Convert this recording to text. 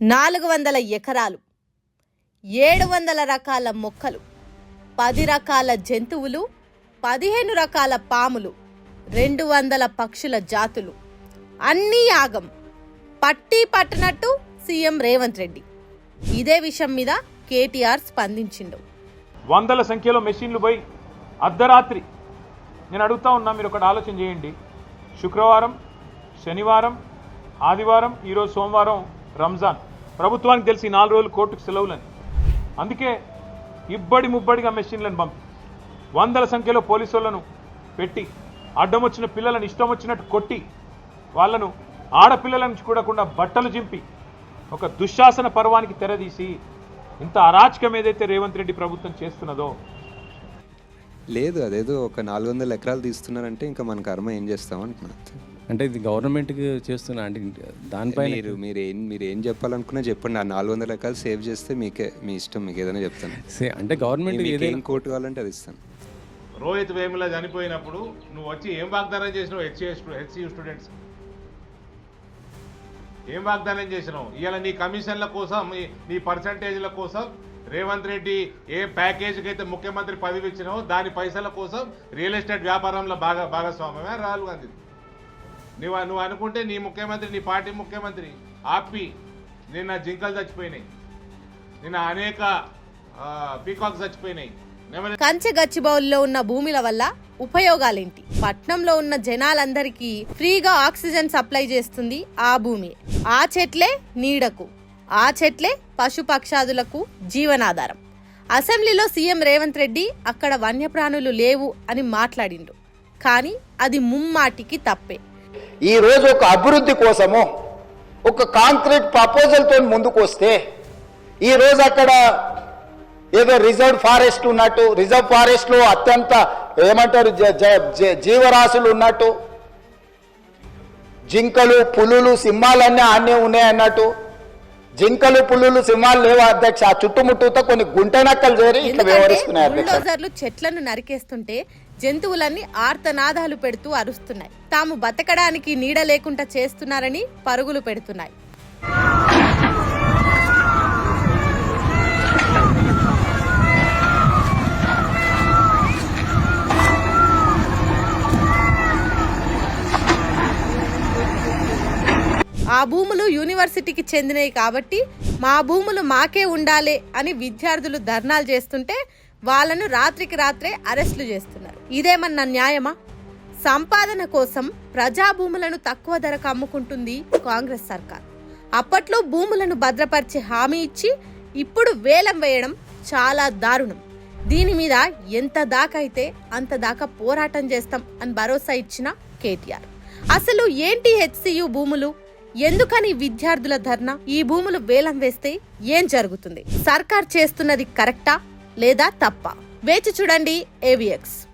నాలుగు వందల ఎకరాలు ఏడు వందల రకాల మొక్కలు పది రకాల జంతువులు పదిహేను రకాల పాములు రెండు వందల పక్షుల జాతులు. అన్నీ యాగం పట్టి పట్టనట్టు సీఎం రేవంత్ రెడ్డి. ఇదే విషయం మీద కేటీఆర్ స్పందించిండు. వందల సంఖ్యలో మెషిన్లు పోయి అర్ధరాత్రి. నేను అడుగుతా ఉన్నా మీరు ఒకటి ఆలోచన చేయండి. శుక్రవారం శనివారం ఆదివారం ఈరోజు సోమవారం రంజాన్. ప్రభుత్వానికి తెలిసి నాలుగు రోజులు కోర్టుకు సెలవులని. అందుకే ఇబ్బడి ముబ్బడిగా మెషిన్లను పంపి వందల సంఖ్యలో పోలీసులను పెట్టి అడ్డం వచ్చిన పిల్లలను ఇష్టం వచ్చినట్టు కొట్టి వాళ్ళను ఆడపిల్లలను చూడకుండా బట్టలు చింపి ఒక దుశ్శాసన పర్వానికి తెరదీసి ఇంత అరాచకం ఏదైతే రేవంత్ రెడ్డి ప్రభుత్వం చేస్తున్నదో. లేదు అదేదో ఒక నాలుగు వందల ఎకరాలు తీస్తున్నారంటే ఇంకా మన కర్మ ఏం చేస్తాం అంటే ఇది గవర్నమెంట్కి చేస్తున్నా అంటే దానిపైన మీరు మీరు ఏం మీరు ఏం చెప్పాలనుకున్నా చెప్పండి. ఆ నాలుగు వందల ఎకరాలు సేవ్ చేస్తే మీకే మీ ఇష్టం మీకు ఏదైనా చెప్తాను. సే- అంటే గవర్నమెంట్ ఏదైనా ఏం కోర్టు కావాలంటే అది ఇస్తాను. రోహిత్ వేముల చనిపోయినప్పుడు నువ్వు వచ్చి ఏం వాగ్దానం చేసినావు? హెచ్సిఎస్ హెచ్సియు స్టూడెంట్స్ ఏం వాగ్దానం చేసినావు? ఇవాళ నీ కమిషన్ల కోసం నీ- నీ పర్సంటేజ్ల కోసం రేవంత్ రెడ్డి ఏ ప్యాకేజీకి అయితే ముఖ్యమంత్రి పదవి ఇచ్చినావో దాని పైసల కోసం రియల్ ఎస్టేట్ వ్యాపారంలో బాగా భాగస్వామ్యమే? రాహుల్ గాంధీ నువ్వు నువ్వు అనుకుంటే నీ ముఖ్యమంత్రి నీ పార్టీ ముఖ్యమంత్రి ఆపి నిన్న జింకలు చచ్చిపోయినాయి. నిన్న అనేక పీకాక్స్ చచ్చిపోయినాయి. కంచె గచ్చిబౌల్లో ఉన్న భూముల వల్ల ఉపయోగాలేంటి? పట్నంలో ఉన్న జనాలందరికీ ఫ్రీగా ఆక్సిజన్ సప్లై చేస్తుంది ఆ భూమి. ఆ చెట్లే నీడకు ఆ చెట్లే పశుపక్షాదులకు జీవనాధారం. అసెంబ్లీలో సీఎం రేవంత్ రెడ్డి అక్కడ వన్యప్రాణులు లేవు అని మాట్లాడిండు. కానీ అది ముమ్మాటికి తప్పే. ఈ రోజు ఒక అభివృద్ధి కోసము ఒక కాంక్రీట్ ప్రపోజల్తో ముందుకు వస్తే ఈ రోజు అక్కడ ఏదో రిజర్వ్ ఫారెస్ట్ ఉన్నట్టు రిజర్వ్ ఫారెస్ట్లో అత్యంత ఏమంటారు జ- జ- జీవరాశులు ఉన్నట్టు జింకలు పులులు సింహాలన్నీ ఆనే ఉన్నాయి అన్నట్టు జింకలు పులులు సింహాలు లేవు అధ్యక్ష? ఆ చుట్టుముట్టుతో కొన్ని గుంటనక్కలు చేరి ఇట్లా వ్యవహరిస్తున్నాయి బుల్డోజర్లు చెట్లను నరికేస్తుంటే జంతువులన్నీ ఆర్తనాదాలు పెడుతూ అరుస్తున్నాయి. తాము బతకడానికి నీడ లేకుండా చేస్తున్నారని పరుగులు పెడుతున్నాయి. ఆ భూములు యూనివర్సిటీకి చెందినవి కాబట్టి మా భూములు మాకే ఉండాలి అని విద్యార్థులు ధర్నాలు చేస్తుంటే వాళ్ళను రాత్రికి రాత్రే అరెస్టులు చేస్తున్నారు. ఇదేమన్నా న్యాయమా? సంపాదన కోసం ప్రజా భూములను తక్కువ ధరకు అమ్ముకుంటుంది కాంగ్రెస్ సర్కార్. అప్పట్లో భూములను భద్రపరిచే హామీ ఇచ్చి ఇప్పుడు వేలం వేయడం చాలా దారుణం. దీని మీద ఎంత దాకా అయితే అంత దాకా పోరాటం చేస్తాం అని భరోసా ఇచ్చిన కేటీఆర్. అసలు ఏంటి హెచ్సియు భూములు? ఎందుకని విద్యార్థుల ధర్నా? ఈ భూములు వేలం వేస్తే ఏం జరుగుతుంది? సర్కార్ చేస్తున్నది కరెక్టా లేదా తప్ప? వేచి చూడండి ఏవిఎక్స్